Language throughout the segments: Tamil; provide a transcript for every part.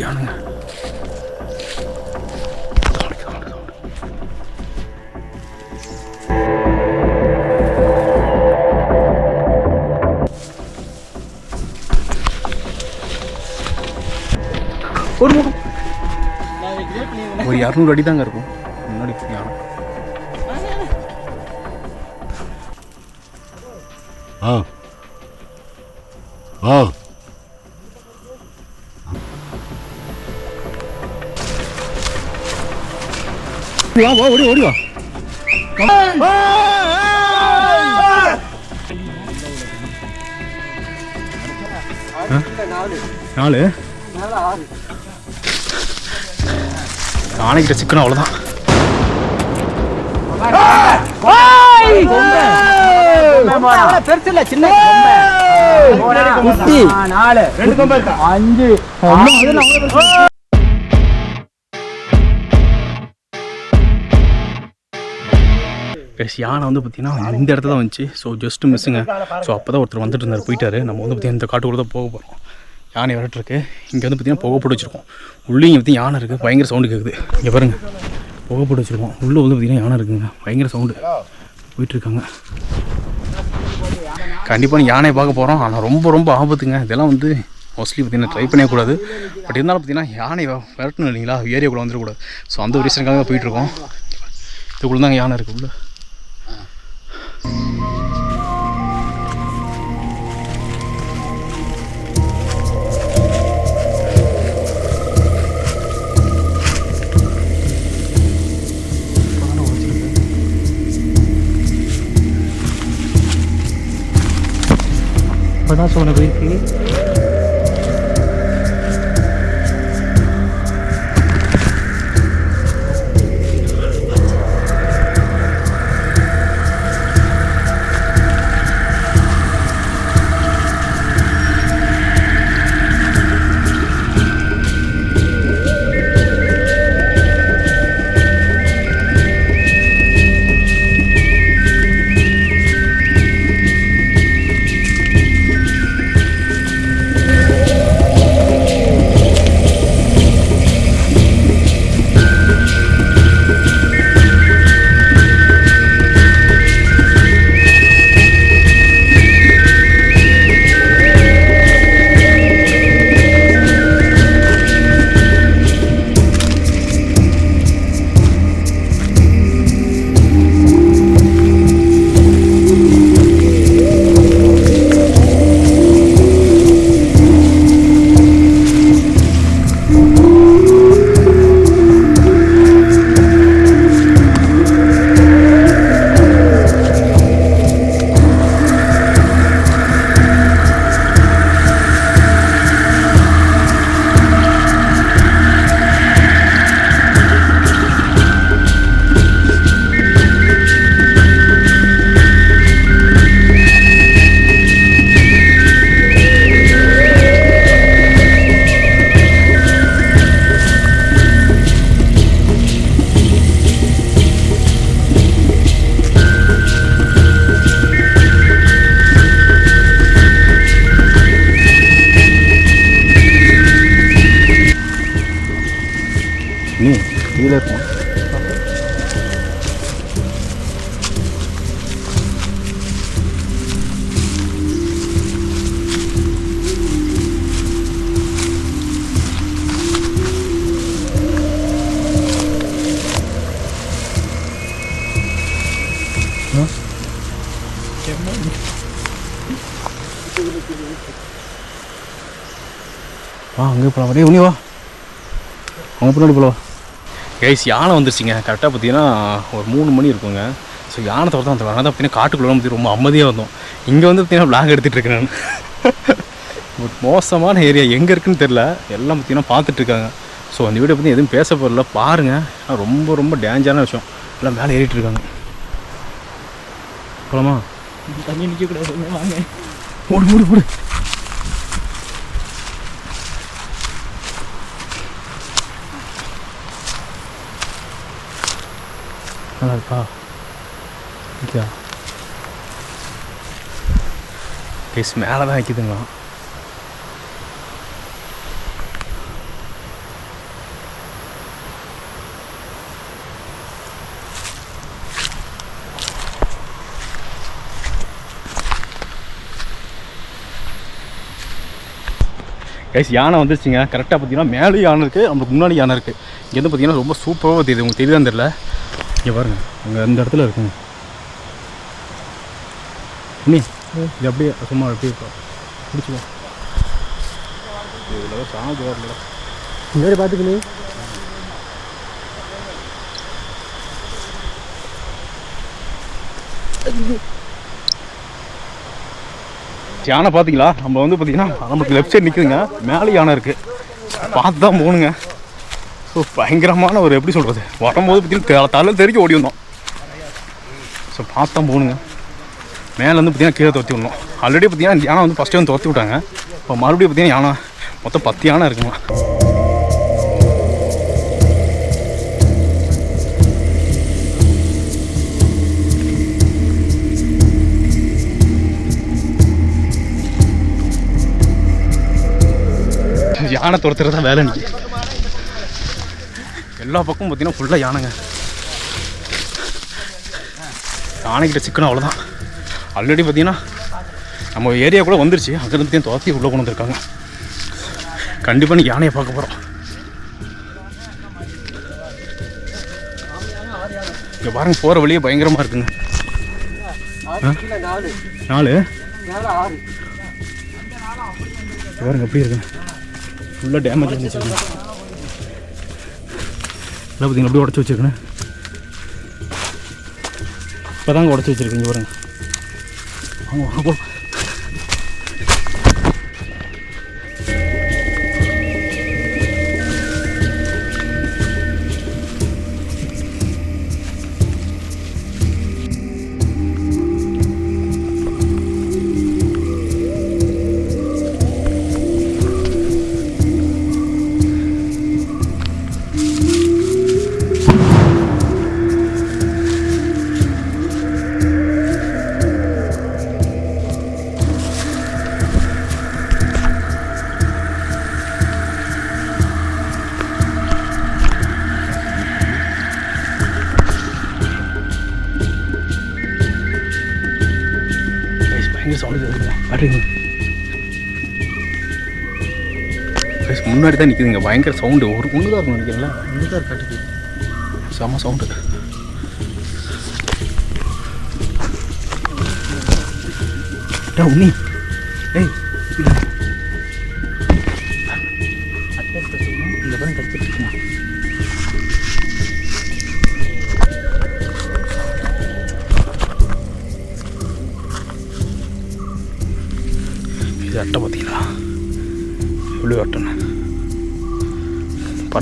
ரெண்டு ஒரு முகம். ஒரு இரநூறு அடி தாங்க இருக்கும். முன்னாடி யாரும் ஆ. ஆ. வா வா ஓடி ஓடி வா. நாலு? நாளைக்கிட்ட சிக்கணும் அவ்வளோதான் பெருசு இல்ல சின்ன குட்டி நாலு அஞ்சு Guys, யானை வந்து பார்த்தீங்கன்னா இந்த இடத்துல தான் வந்துச்சு. ஸோ ஜஸ்ட் மிஸ்ஸுங்க ஸோ அப்போ தான் ஒருத்தர் வந்துட்டு இருந்தார் போயிட்டாரு. நம்ம வந்து பார்த்தீங்கன்னா இந்த காட்டுக்குள்ளே தான் போக போகிறோம் யானை விரட்டிருக்கு இங்கே வந்து பார்த்தீங்கன்னா புகை போட்டு வச்சிருக்கோம் உள்ளே இங்கே பார்த்தீங்கன்னா யானை இருக்குது பயங்கர சவுண்டு கேட்குது இங்கே பாருங்க. புகை போட்டு வச்சிருக்கோம் உள்ளே வந்து பார்த்தீங்கன்னா யானை இருக்குங்க. பயங்கர சவுண்டு போயிட்டுருக்காங்க கண்டிப்பாக யானையை பார்க்க போகிறோம் ஆனால் ரொம்ப ரொம்ப ஆபத்துங்க. இதெல்லாம் வந்து மோஸ்ட்லி பார்த்தீங்கன்னா ட்ரை பண்ணக்கூடாது பட் இருந்தாலும் பார்த்தீங்கன்னா யானை விரட்டணும் இல்லைங்களா? ஏரியாக்குள்ளே வந்துடக்கூடாது. ஸோ அந்த ஒரு ரீசனுக்காக போயிட்டுருக்கோம் இதுக்குள்ளே தாங்க யானை இருக்குது உள்ள. बड़ा सोनगरी थी। கீழே இருக்கும் வா அங்கே போகலாம் டேய் உனி வா. அவங்க பின்னாடி போகலாம் கைஸ் யானை வந்துருச்சுங்க. கரெக்டாக பார்த்தீங்கன்னா ஒரு மூணு மணி இருக்குங்க. ஸோ யானை தவிர தான் வரணும் பார்த்தீங்கன்னா காட்டுக்குள்ளே வந்து ரொம்ப அமைதியாக வந்தோம். இங்கே வந்து பார்த்தீங்கன்னா vlog எடுத்துகிட்டு இருக்கேன் நான். பட் மோசமான ஏரியா எங்கே இருக்குன்னு தெரில எல்லாம் பார்த்தீங்கன்னா பார்த்துட்டு இருக்காங்க. ஸோ அந்த வீடியோ பற்றி எதுவும் பேச போகிறல பாருங்கள் ரொம்ப ரொம்ப டேஞ்சரான விஷயம். எல்லாம் மேலே ஏறிட்டு இருக்காங்க. போலாமா? தண்ணி நிக்க கூடாது வாங்க. ஓடு ஓடு ஓடு. நல்லா இருக்கா ஓகே மேலே தான் வைக்குதுங்களா கைஸ் யானை வந்துருச்சுங்க. கரெக்டாக பார்த்தீங்கன்னா மேலே யானை இருக்குது நம்மளுக்கு முன்னாடி யானை இருக்குது இங்கேருந்து பார்த்தீங்கன்னா ரொம்ப சூப்பராக தெரியுது. உங்களுக்கு தெரியுதான் தெரில இங்கே பாருங்க. அங்கே இந்த இடத்துல இருக்குங்க. நீ இது அப்படியே சும்மா அப்படியே பிடிச்சிக்கோ இதில் சாஞ்சு வரல முன்னாடி பார்த்துக்கணும். யானை பார்த்தீங்களா நம்ம வந்து பார்த்தீங்கன்னா நமக்கு லெஃப்ட் சைடு நிற்குதுங்க மேலே யானை இருக்குது பார்த்து தான் போகணுங்க. ஸோ பயங்கரமான ஒரு எப்படி சொல்கிறது வரும்போது பார்த்தீங்கன்னா தலை தெரிஞ்சு ஓடி வந்தோம். ஸோ பார்த்தா போகணுங்க மேலே வந்து பார்த்தீங்கன்னா கீழே துரத்தி விடணும். ஆல்ரெடி பார்த்தீங்கன்னா யானை வந்து ஃபஸ்ட்டே வந்து துரத்தி விட்டாங்க. இப்போ மறுபடியும் பார்த்தீங்கன்னா யானை மொத்தம் பத்து யானை இருக்குமா யானை துரத்துறது தான் வேலை நிற்கி எல்லா பக்கமும் பார்த்தீங்கன்னா ஃபுல்லாக யானைங்க. யானைக்கிட்ட சிக்கணும் அவ்வளோதான் ஆல்ரெடி பார்த்தீங்கன்னா நம்ம ஏரியா கூட வந்துருச்சு. அங்கேருந்து பார்த்தீங்கன்னா துரத்தி உள்ளே கொண்டு வந்திருக்காங்க. கண்டிப்பாக நீ யானையை பார்க்க போகிறோம் இங்கே பாருங்க போகிற வழியே பயங்கரமாக இருக்குங்க. நாலு? பாருங்க எப்படி இருக்குங்க. ஃபுல்லாக டேமேஜ் வந்துச்சு வச்சிருக்கேன் அப்படி அப்படியே உடச்சி வச்சுருக்கேன். இப்போ தாங்க உடச்சி வச்சிருக்கீங்க பாருங்க. வாங்க வாங்க பயங்கர சவுண்டு கேட்குதுங்க பாருங்க. கைஸ் முன்னாடி தான் நிற்குதுங்க பயங்கர சவுண்டு ஒரு ஒன்று தான் இருக்கும் நினைக்கிறேன்ல ஒன்று தான் காட்டுது செம சவுண்டு டா உன்னி. ஏய்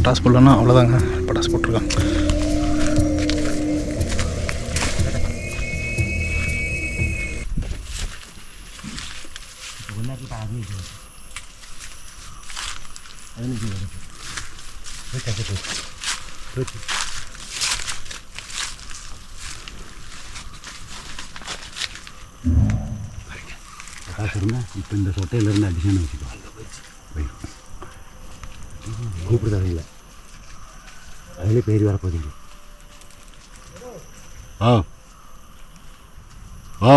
பட்டாசு போடலன்னா அவ்வளோதாங்க பட்டாசு இருந்தால் இப்போ இந்த சொட்டையிலேருந்து அடிஷன் வச்சுக்கோ. கூப்பிடுதாங்க இல்லை. அதிலே பேர் வரப்போகுது ஆ ஆ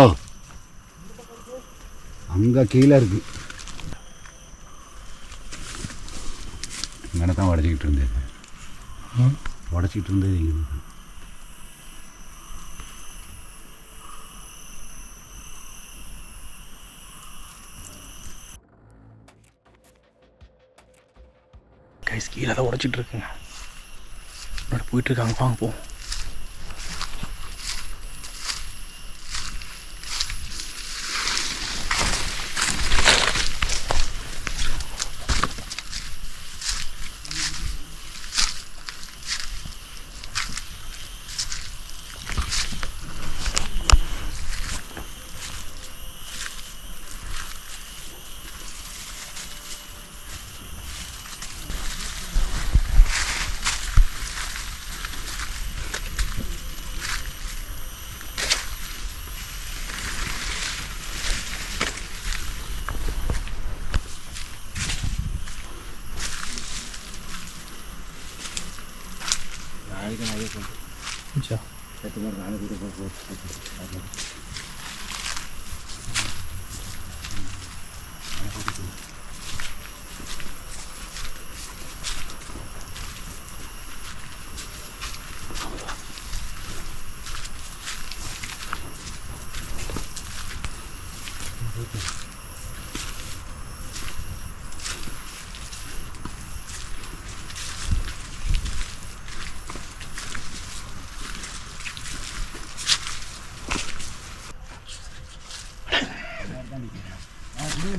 அங்கே கீழே இருக்கு இங்கே தான் உடச்சிக்கிட்டு இருந்தது உடச்சிக்கிட்டு இருந்தது இங்கே கைஸ் கீழே தான் உடச்சிட்டு இருக்குங்க 那不就得干饭不？إن شاء الله Thank you.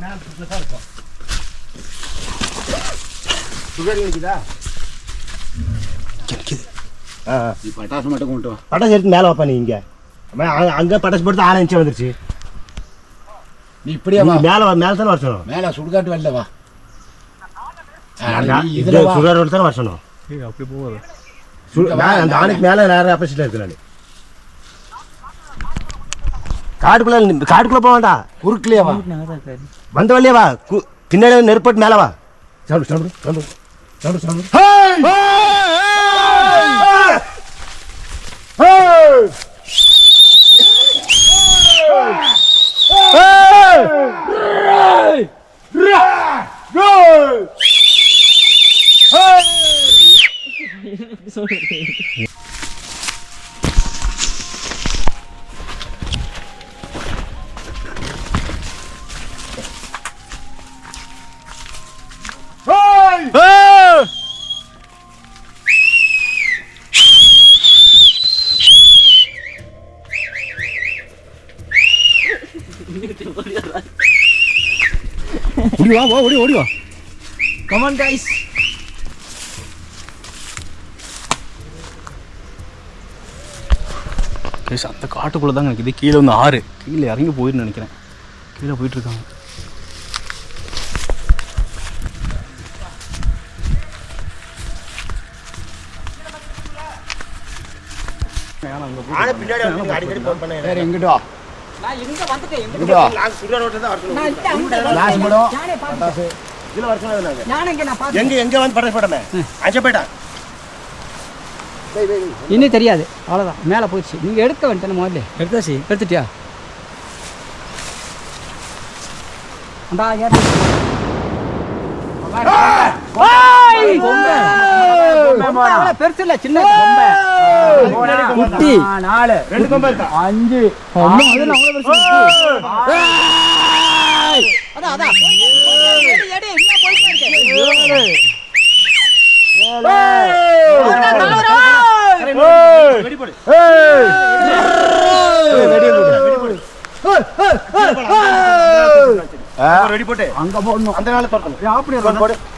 மேலே புதுசாக இருக்கும் சுகர் கிடைக்குதா கிடைக்குது ஆ நீ பட்டாசு மட்டும் கொண்டு வா பட்டாசு எடுத்து மேலே வைப்பா நீ இங்கே அங்கே பட்டாசு போட்டு ஆறு இன்ச்சு வந்துருச்சு நீ இப்படியே வா மேலே வா மேலே தானே வரணும் மேலே சுடுகாட்டு வெளில வா இதில் தானே வரணும் அப்படி போகாது அந்த ஆணைக்கு மேலே நேரம் ஆப்போசிட்டில் இருக்கு நான் காட்டுக்குள்ள நின்னு- காட்டுக்குள்ள போக வேண்டாம் குறுக்கலையே வா வந்த வழியே வா கு- பின்னாடி வந்து நெருப்பட்டு மேலே வா சாப்பிடு சாப்பிடு சாப்பிடு சாப்பிடு சாப்பிடு ஓடி வா வா ஓடி ஓடி வா கமான் கைஸ் கைஸ் அந்த காட்டுக்குள்ளே தாங்க நிற்கிது கீழே வந்து ஆறு. கீழே இறங்கி போயிருந்து நினைக்கிறேன். கீழே போயிட்டு இருக்காங்க. ஆனை பின்னாடி வேற எங்கிட்டு இன்னும் தெரியாது. அவ்வளோதான் மேலே போயிடுச்சு. நீங்கள் எடுக்க வேண்டியது முதல்ல. எடுத்தாச்சு. எடுத்துட்டியா? அந்த பெருசு இல்ல சின்ன குட்டி. நாலு. ரெண்டு கொம்பு அஞ்சு. அதான் அதான். அங்க போடணும். அந்த நாள் போடு.